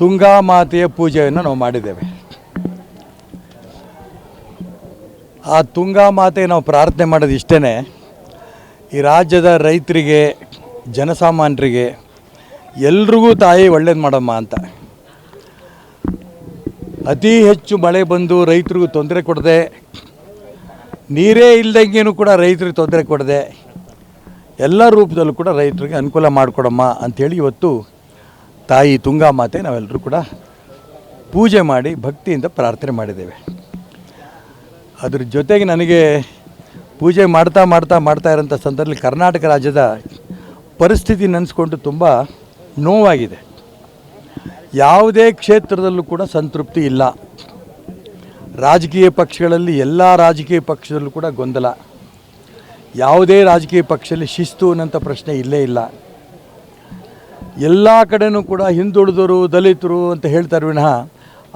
ತುಂಗಾ ಮಾತೆಯ ಪೂಜೆಯನ್ನು ನಾವು ಮಾಡಿದ್ದೇವೆ. ಆ ತುಂಗಾ ಮಾತೆ ನಾವು ಪ್ರಾರ್ಥನೆ ಮಾಡೋದು ಇಷ್ಟೇ ಈ ರಾಜ್ಯದ ರೈತರಿಗೆ, ಜನಸಾಮಾನ್ಯರಿಗೆ, ಎಲ್ರಿಗೂ ತಾಯಿ ಒಳ್ಳೇದು ಮಾಡಮ್ಮ ಅಂತ. ಅತಿ ಹೆಚ್ಚು ಮಳೆ ಬಂದು ರೈತರಿಗೂ ತೊಂದರೆ ಕೊಡದೆ, ನೀರೇ ಇಲ್ದಂಗೆನೂ ಕೂಡ ರೈತರಿಗೆ ತೊಂದರೆ ಕೊಡದೆ, ಎಲ್ಲ ರೂಪದಲ್ಲೂ ಕೂಡ ರೈತರಿಗೆ ಅನುಕೂಲ ಮಾಡಿಕೊಡಮ್ಮ ಅಂಥೇಳಿ ಇವತ್ತು ತಾಯಿ ತುಂಗಾ ಮಾತೆ ನಾವೆಲ್ಲರೂ ಕೂಡ ಪೂಜೆ ಮಾಡಿ ಭಕ್ತಿಯಿಂದ ಪ್ರಾರ್ಥನೆ ಮಾಡಿದ್ದೇವೆ. ಅದ್ರ ಜೊತೆಗೆ ನನಗೆ ಪೂಜೆ ಮಾಡ್ತಾ ಮಾಡ್ತಾ ಮಾಡ್ತಾ ಇರೋಂಥ ಸಂದರ್ಭದಲ್ಲಿ ಕರ್ನಾಟಕ ರಾಜ್ಯದ ಪರಿಸ್ಥಿತಿ ನೆನೆಸ್ಕೊಂಡು ತುಂಬ ನೋವಾಗಿದೆ. ಯಾವುದೇ ಕ್ಷೇತ್ರದಲ್ಲೂ ಕೂಡ ಸಂತೃಪ್ತಿ ಇಲ್ಲ. ರಾಜಕೀಯ ಪಕ್ಷಗಳಲ್ಲಿ ಎಲ್ಲ ರಾಜಕೀಯ ಪಕ್ಷದಲ್ಲೂ ಕೂಡ ಗೊಂದಲ. ಯಾವುದೇ ರಾಜಕೀಯ ಪಕ್ಷದಲ್ಲಿ ಶಿಸ್ತು ಅನ್ನೋಂಥ ಪ್ರಶ್ನೆ ಇಲ್ಲೇ ಇಲ್ಲ. ಎಲ್ಲ ಕಡೆನೂ ಕೂಡ ಹಿಂದುಳಿದವರು ದಲಿತರು ಅಂತ ಹೇಳ್ತಾರೆ ವಿನಃ,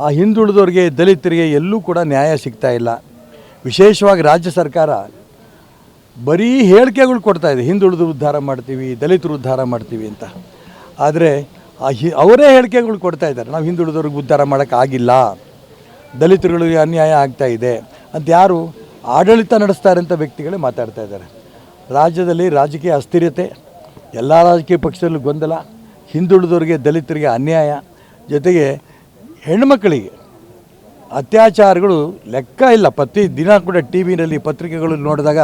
ಆ ಹಿಂದುಳಿದವ್ರಿಗೆ ದಲಿತರಿಗೆ ಎಲ್ಲೂ ಕೂಡ ನ್ಯಾಯ ಸಿಗ್ತಾ ಇಲ್ಲ. ವಿಶೇಷವಾಗಿ ರಾಜ್ಯ ಸರ್ಕಾರ ಬರೀ ಹೇಳಿಕೆಗಳು ಕೊಡ್ತಾ ಇದೆ ಹಿಂದುಳಿದು ಉದ್ಧಾರ ಮಾಡ್ತೀವಿ, ದಲಿತರು ಉದ್ಧಾರ ಮಾಡ್ತೀವಿ ಅಂತ. ಆದರೆ ಆ ಹಿ, ಅವರೇ ಹೇಳಿಕೆಗಳು ಕೊಡ್ತಾ ಇದ್ದಾರೆ, ನಾವು ಹಿಂದುಳಿದವ್ರಿಗೆ ಉದ್ಧಾರ ಮಾಡೋಕ್ಕಾಗಿಲ್ಲ ದಲಿತರುಗಳಿಗೆ ಅನ್ಯಾಯ ಆಗ್ತಾ ಇದೆ ಅಂತ ಯಾರು ಆಡಳಿತ ನಡೆಸ್ತಾರೆ ಅಂತ ವ್ಯಕ್ತಿಗಳೇ ಮಾತಾಡ್ತಾ ಇದ್ದಾರೆ. ರಾಜ್ಯದಲ್ಲಿ ರಾಜಕೀಯ ಅಸ್ಥಿರತೆ, ಎಲ್ಲ ರಾಜಕೀಯ ಪಕ್ಷದಲ್ಲೂ ಗೊಂದಲ ಹಿಂದುಳಿದವರಿಗೆ ದಲಿತರಿಗೆ ಅನ್ಯಾಯ, ಜೊತೆಗೆ ಹೆಣ್ಮಕ್ಕಳಿಗೆ ಅತ್ಯಾಚಾರಗಳು ಲೆಕ್ಕ ಇಲ್ಲ. ಪ್ರತಿ ದಿನ ಕೂಡ ಟಿ ವಿನಲ್ಲಿ ಪತ್ರಿಕೆಗಳು ನೋಡಿದಾಗ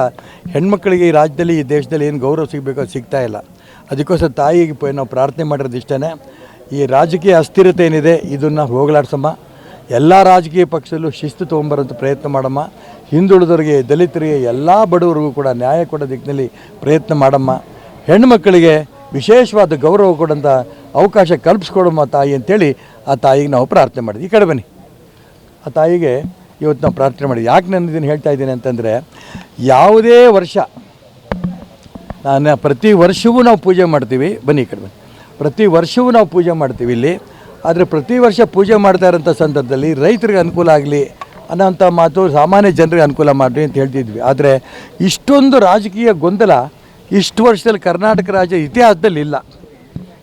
ಹೆಣ್ಮಕ್ಕಳಿಗೆ ಈ ರಾಜ್ಯದಲ್ಲಿ, ಈ ದೇಶದಲ್ಲಿ ಏನು ಗೌರವ ಸಿಗಬೇಕೋ ಸಿಗ್ತಾ ಇಲ್ಲ. ಅದಕ್ಕೋಸ್ಕರ ತಾಯಿಗೆ ನಾವು ಪ್ರಾರ್ಥನೆ ಮಾಡಿರೋದು ಇಷ್ಟೇ ಈ ರಾಜಕೀಯ ಅಸ್ಥಿರತೆ ಏನಿದೆ, ಇದನ್ನು ಹೋಗಲಾಡ್ಸಮ್ಮ. ಎಲ್ಲ ರಾಜಕೀಯ ಪಕ್ಷದಲ್ಲೂ ಶಿಸ್ತು ತೊಗೊಂಬರೋಂಥ ಪ್ರಯತ್ನ ಮಾಡಮ್ಮ. ಹಿಂದುಳಿದವರಿಗೆ ದಲಿತರಿಗೆ, ಎಲ್ಲ ಬಡವರಿಗೂ ಕೂಡ ನ್ಯಾಯ ಕೊಡೋ ದಿಕ್ಕಿನಲ್ಲಿ ಪ್ರಯತ್ನ ಮಾಡಮ್ಮ. ಹೆಣ್ಮಕ್ಕಳಿಗೆ ವಿಶೇಷವಾದ ಗೌರವ ಕೊಡೋಂಥ ಅವಕಾಶ ಕಲ್ಪಿಸ್ಕೊಡಮ್ಮ ತಾಯಿ ಅಂತೇಳಿ ಆ ತಾಯಿಗೆ ನಾವು ಪ್ರಾರ್ಥನೆ ಮಾಡಿದ್ವಿ. ಈ ಕಡೆ ಬನ್ನಿ. ಆ ತಾಯಿಗೆ ಇವತ್ತು ನಾವು ಪ್ರಾರ್ಥನೆ ಮಾಡಿದ್ವಿ. ಯಾಕೆ ನಾನು ಇದನ್ನು ಹೇಳ್ತಾ ಇದ್ದೀನಿ ಅಂತಂದರೆ, ಯಾವುದೇ ವರ್ಷ, ನಾನು ಪ್ರತಿ ವರ್ಷವೂ ನಾವು ಪೂಜೆ ಮಾಡ್ತೀವಿ. ಬನ್ನಿ ಈ ಕಡೆ ಬನ್ನಿ. ಪ್ರತಿ ವರ್ಷವೂ ನಾವು ಪೂಜೆ ಮಾಡ್ತೀವಿ ಇಲ್ಲಿ. ಆದರೆ ಪ್ರತಿ ವರ್ಷ ಪೂಜೆ ಮಾಡ್ತಾ ಇರೋಂಥ ಸಂದರ್ಭದಲ್ಲಿ ರೈತರಿಗೆ ಅನುಕೂಲ ಆಗಲಿ ಅನ್ನೋಂಥ ಮಾತು ಸಾಮಾನ್ಯ ಜನರಿಗೆ ಅನುಕೂಲ ಮಾಡಿರಿ ಅಂತ ಹೇಳ್ತಿದ್ವಿ. ಆದರೆ ಇಷ್ಟೊಂದು ರಾಜಕೀಯ ಗೊಂದಲ ಇಷ್ಟು ವರ್ಷದಲ್ಲಿ ಕರ್ನಾಟಕ ರಾಜ್ಯ ಇತಿಹಾಸದಲ್ಲಿ ಇಲ್ಲ.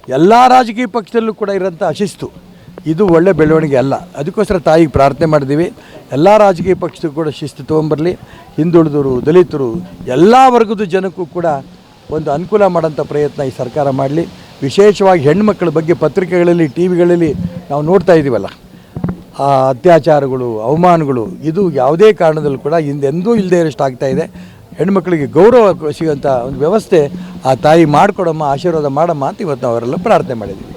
ಎಲ್ಲ ರಾಜಕೀಯ ಪಕ್ಷದಲ್ಲೂ ಕೂಡ ಇರೋಂಥ ಅಶಿಸ್ತು. ಇದು ಒಳ್ಳೆ ಬೆಳವಣಿಗೆ ಅಲ್ಲ. ಅದಕ್ಕೋಸ್ಕರ ತಾಯಿಗೆ ಪ್ರಾರ್ಥನೆ ಮಾಡಿದ್ದೀವಿ. ಎಲ್ಲ ರಾಜಕೀಯ ಪಕ್ಷದ ಕೂಡ ಶಿಸ್ತು ತೊಗೊಂಬರಲಿ. ಹಿಂದುಳಿದವರು, ದಲಿತರು, ಎಲ್ಲ ವರ್ಗದ ಜನಕ್ಕೂ ಕೂಡ ಒಂದು ಅನುಕೂಲ ಮಾಡೋಂಥ ಪ್ರಯತ್ನ ಈ ಸರ್ಕಾರ ಮಾಡಲಿ. ವಿಶೇಷವಾಗಿ ಹೆಣ್ಮಕ್ಳ ಬಗ್ಗೆ ಪತ್ರಿಕೆಗಳಲ್ಲಿ ಟಿ ವಿಗಳಲ್ಲಿ ನಾವು ನೋಡ್ತಾ ಇದ್ದೀವಲ್ಲ. ಆ ಅತ್ಯಾಚಾರಗಳು, ಅವಮಾನಗಳು, ಇದು ಯಾವುದೇ ಕಾರಣದಲ್ಲೂ ಕೂಡ ಹಿಂದೆಂದೂ ಇಲ್ಲದೇ ಇರೋಷ್ಟು ಆಗ್ತಾಯಿದೆ ಹೆಣ್ಮಕ್ಳಿಗೆ ಗೌರವ ಸಿಗುವಂಥ ಒಂದು ವ್ಯವಸ್ಥೆ ಆ ತಾಯಿ ಮಾಡಿಕೊಡಮ್ಮ, ಆಶೀರ್ವಾದ ಮಾಡಮ್ಮ ಅಂತ ಇವತ್ತು ನಾವೆಲ್ಲ ಪ್ರಾರ್ಥನೆ ಮಾಡಿದ್ದೀವಿ.